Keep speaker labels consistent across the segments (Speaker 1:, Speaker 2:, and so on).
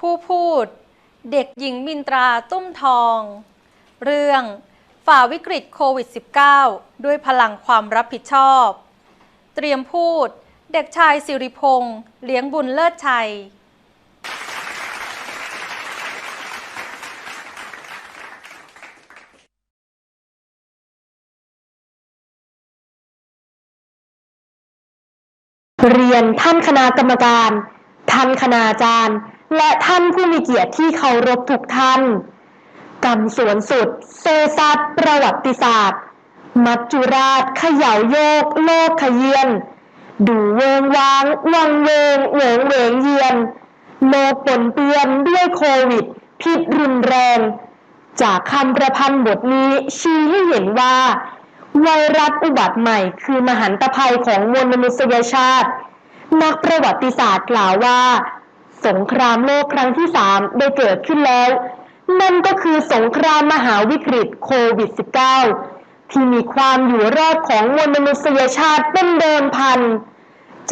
Speaker 1: ผู้พูด เด็กหญิงมินตราตุ้มทอง เรื่องฝ่าวิกฤตโควิด -19 ด้วยพลังความรับผิดชอบ เตรียมพูด เด็กชายสิริพงษ์เลี้ยงบุญเลิศชัย
Speaker 2: เรียนท่านคณะกรรมการ ท่านคณาจารย์ และท่านผู้มีเกียรติที่เคารพทุกท่านกรรมสวนสุด เซซัดประวัติศาสตร์ มัจจุราชเขย่าโยก โลกขยียน ดูเวงวางวังเวงเหวงเวงเยียนโลกปนเปื้อนด้วยโควิด พิษรุนแรง จากคำประพันธ์บทนี้ชี้ให้เห็นว่า ไวรัสอุบัติใหม่คือมหันตภัยของมวลมนุษยชาติ นักประวัติศาสตร์กล่าวว่า สงครามโลกครั้งที่สามได้เกิดขึ้นแล้ว นั่นก็คือสงครามมหาวิกฤตโควิด -19 ที่มีความอยู่รอดของมวลมนุษยชาติเป็นเดิมพัน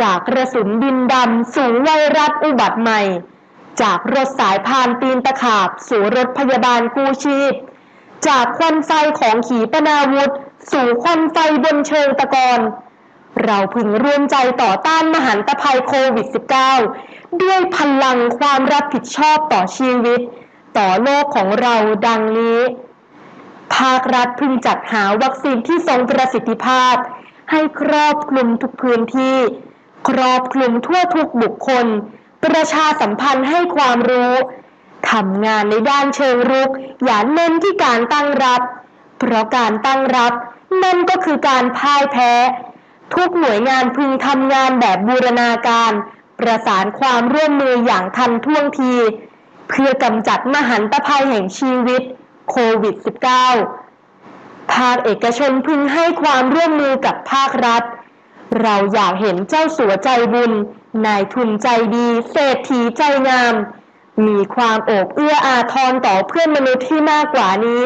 Speaker 2: จากกระสุนดินดำสู่ไวรัสอุบัติใหม่ จากรถสายพานตีนตะขาบ สู่รถพยาบาลกู้ชีพ จากควันไฟของขีปนาวุธ สู่ควันไฟบนเชิงตะกอน เราพึงร่วมใจต่อต้านมหันตภัยโควิด -19 ด้วยพลังความรับผิดชอบต่อชีวิต ต่อโลกของเราดังนี้ ภาครัฐพึงจัดหาวัคซีนที่ทรงประสิทธิภาพ ให้ครอบคลุมทุกพื้นที่ ครอบคลุมทั่วทุกบุคคล ประชาสัมพันธ์ให้ความรู้ทำงานในด้านเชิงรุก อย่าเน้นที่การตั้งรับ เพราะการตั้งรับนั่นก็คือการพ่ายแพ้ ทุกหน่วยงานพึงทำงานแบบบูรณาการ ประสานความร่วมมืออย่างทันท่วงที เพื่อกำจัดมหันตภัยแห่งชีวิตโควิด -19 ภาคเอกชนพึงให้ความร่วมมือกับภาครัฐ เราอยากเห็นเจ้าสัวใจบุญ นายทุนใจดี เศรษฐีใจงาม มีความโอบเอื้ออาทรต่อเพื่อนมนุษย์ที่มากกว่านี้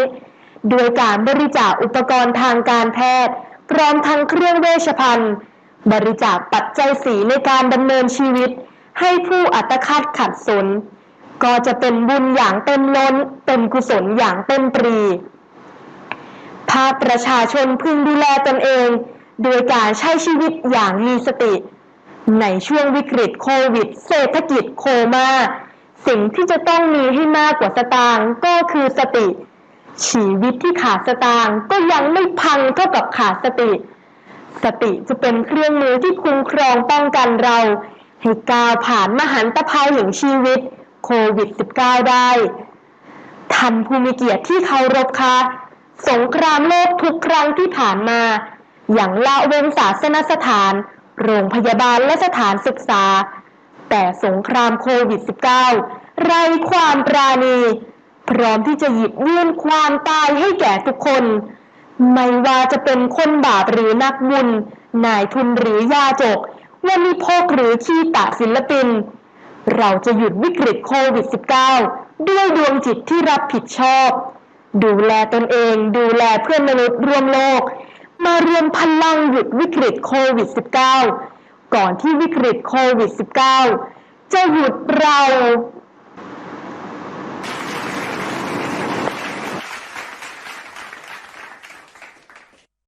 Speaker 2: โดยการบริจาคอุปกรณ์ทางการแพทย์ พร้อมทั้งเครื่องเวชภัณฑ์ บริจาคปัจจัยสีในการดำเนินชีวิต ให้ผู้อัตคัดขัดสน ก็จะเป็นบุญอย่างเต็มล้น เป็นกุศลอย่างเต็มปรี ภาคประชาชนพึงดูแลตนเอง โดยการใช้ชีวิตอย่างมีสติ ในช่วงวิกฤตโควิด เศรษฐกิจโคมา่าสิ่งที่จะต้องมีให้มากกว่าสตางค์ก็คือสติ ชีวิตที่ขาดสตางค์ก็ยังไม่พังเท่ากับขาดสติ สติจะเป็นเครื่องมือที่คุ้มครองป้องกันเรา ให้ก้าวผ่านมหันตภัยแห่งชีวิตโควิด -19 ได้ ท่านผู้มีเกียรติที่เคารพคะสงครามโลกทุกครั้งที่ผ่านมา อย่างละเว้นศาสนสถาน โรงพยาบาลและสถานศึกษา แต่สงครามโควิด -19 ไรความปราณี พร้อมที่จะหยิบยื่นความตายให้แก่ทุกคน ไม่ว่าจะเป็นคนบาปหรือนักบุญ นายทุนหรือยาจกวันิพกหรือขี้ตะศิลปิน เราจะหยุดวิกฤตโควิด -19 ด้วยดวงจิตที่รับผิดชอบ ดูแลตนเองดูแลเพื่อนมนุษย์รวมโลก มารวมพลังหยุดวิกฤตโควิด -19 ก่อนที่วิกฤตโควิด -19 จะหยุดเรา